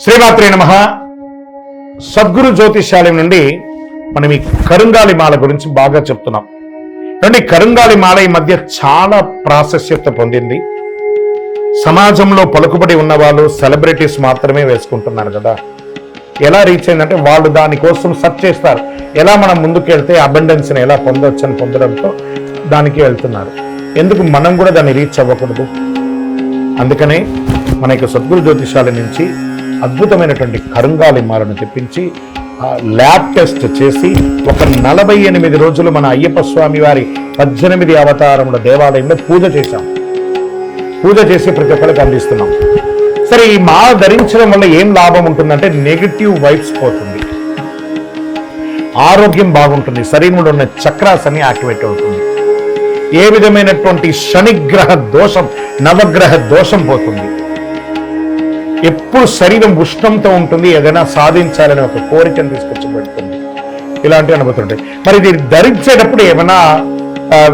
శ్రీమాత్రే నమ. సద్గురు జ్యోతిష్యాలయం నుండి మనం ఈ కరుంగాలి మాల గురించి బాగా చెప్తున్నాం. రండి కరుంగాలి మాల ఈ మధ్య చాలా ప్రాశస్యత పొందింది. సమాజంలో పలుకుబడి ఉన్న వాళ్ళు సెలబ్రిటీస్ మాత్రమే వేసుకుంటున్నారు కదా. ఎలా రీచ్ అయిందంటే వాళ్ళు దానికోసం సెర్చ్ చేస్తారు. ఎలా మనం ముందుకెళ్తే అబండెన్స్ని ఎలా పొందొచ్చు అని పొందడంతో దానికి వెళ్తున్నారు. ఎందుకు మనం కూడా దాన్ని రీచ్ అవ్వకూడదు? అందుకనే మన యొక్క సద్గురు జ్యోతిషాల నుంచి అద్భుతమైనటువంటి కరుంగాలి మాలను తెప్పించి ల్యాబ్ టెస్ట్ చేసి ఒక నలభై ఎనిమిది రోజులు మన అయ్యప్ప స్వామి వారి పద్దెనిమిది అవతారముల దేవాలయంలో పూజ చేశాం. పూజ చేసి ప్రతి ఒక్కరికి అందిస్తున్నాం. సరే ఈ మాల ధరించడం వల్ల ఏం లాభం ఉంటుందంటే నెగిటివ్ వైబ్స్ పోతుంది. ఆరోగ్యం బాగుంటుంది. శరీరంలో ఉన్న చక్రాస్ అన్ని యాక్టివేట్ అవుతుంది. ఏ విధమైనటువంటి శనిగ్రహ దోషం నవగ్రహ దోషం పోతుంది. ఎప్పుడు శరీరం ఉష్ణంతో ఉంటుంది ఏదైనా సాధించాలని ఒక కోరికను తీసుకొచ్చి పెడుతుంది ఇలాంటివి అనుభూతుంటాయి మరి ఇది ధరించేటప్పుడు ఏమైనా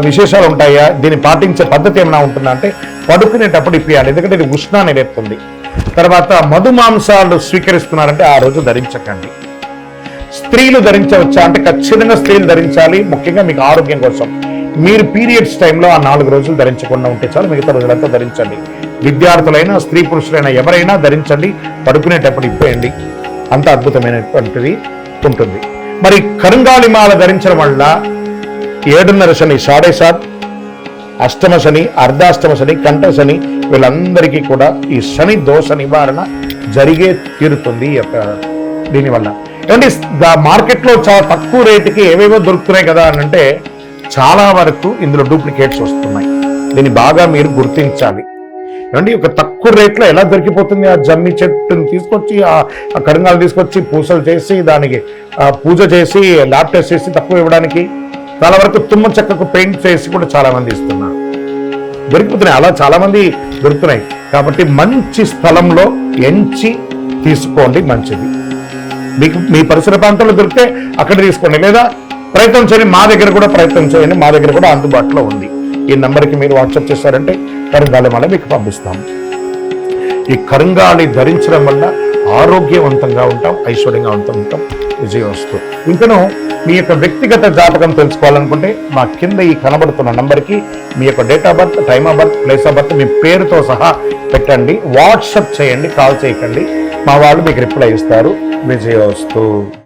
విశేషాలు ఉంటాయా? దీన్ని పాటించే పద్ధతి ఏమైనా ఉంటుందా? అంటే పడుకునేటప్పుడు ఇప్పియాలి ఎందుకంటే ఇది ఉష్ణాన్ని లేపుతుంది. తర్వాత మధుమాంసాలు స్వీకరిస్తున్నారంటే ఆ రోజు ధరించకండి. స్త్రీలు ధరించవచ్చా? అంటే ఖచ్చితంగా స్త్రీలు ధరించాలి. ముఖ్యంగా మీకు ఆరోగ్యం కోసం. మీరు పీరియడ్స్ టైంలో ఆ నాలుగు రోజులు ధరించకుండా ఉంటే చాలు మిగతా రోజులంతా ధరించండి. విద్యార్థులైనా స్త్రీ పురుషులైనా ఎవరైనా ధరించండి పడుకునేటప్పుడు ఇప్పేయండి. అంత అద్భుతమైనటువంటిది ఉంటుంది. మరి కరుంగాలి మాల ధరించడం వల్ల ఏడున్నర శని సాడే సాత్ అష్టమ శని అర్ధాష్టమ శని కంఠ శని వీళ్ళందరికీ కూడా ఈ శని దోష నివారణ జరిగే తీరుతుంది దీనివల్ల. ఏమంటే మార్కెట్లో చాలా తక్కువ రేటుకి ఏవేవో దొరుకుతున్నాయి కదా అని అంటే చాలా వరకు ఇందులో డూప్లికేట్స్ వస్తున్నాయి. దీన్ని బాగా మీరు గుర్తించాలి. ఏమండి ఒక తక్కువ రేట్లో ఎలా దొరికిపోతుంది ఆ జమ్మి చెట్టుని తీసుకొచ్చి ఆ ఆ కరంగాలు తీసుకొచ్చి పూసలు చేసి దానికి పూజ చేసి ల్యాబ్ టెస్ట్ చేసి తక్కువ ఇవ్వడానికి? చాలా వరకు తుమ్మ చెక్కకు పెయింట్ చేసి కూడా చాలామంది ఇస్తున్నారు. దొరికిపోతున్నాయి. అలా చాలామంది దొరుకుతున్నాయి. కాబట్టి మంచి స్థలంలో ఎంచి తీసుకోండి మంచిది. మీకు మీ పరిసర ప్రాంతంలో దొరికితే అక్కడ తీసుకోండి. లేదా ప్రయత్నం చేయండి మా దగ్గర కూడా ప్రయత్నం చేయండి మా దగ్గర కూడా అందుబాటులో ఉంది. ఈ నెంబర్కి మీరు వాట్సాప్ చేశారంటే కరుంగాలి మళ్ళీ మీకు పంపిస్తాం. ఈ కరంగాళి ధరించడం వల్ల ఆరోగ్యవంతంగా ఉంటాం ఐశ్వర్యంగా ఉంటాం ఉంటాం విజయవస్తు ఇంకను మీ యొక్క వ్యక్తిగత జాతకం తెలుసుకోవాలనుకుంటే మా కింద ఈ కనబడుతున్న నంబర్కి మీ యొక్క date of birth time of birth place of birth మీ పేరుతో సహా పెట్టండి. వాట్సప్ చేయండి కాల్ చేయకండి. మా వాళ్ళు మీకు రిప్లై ఇస్తారు. విజయోస్తు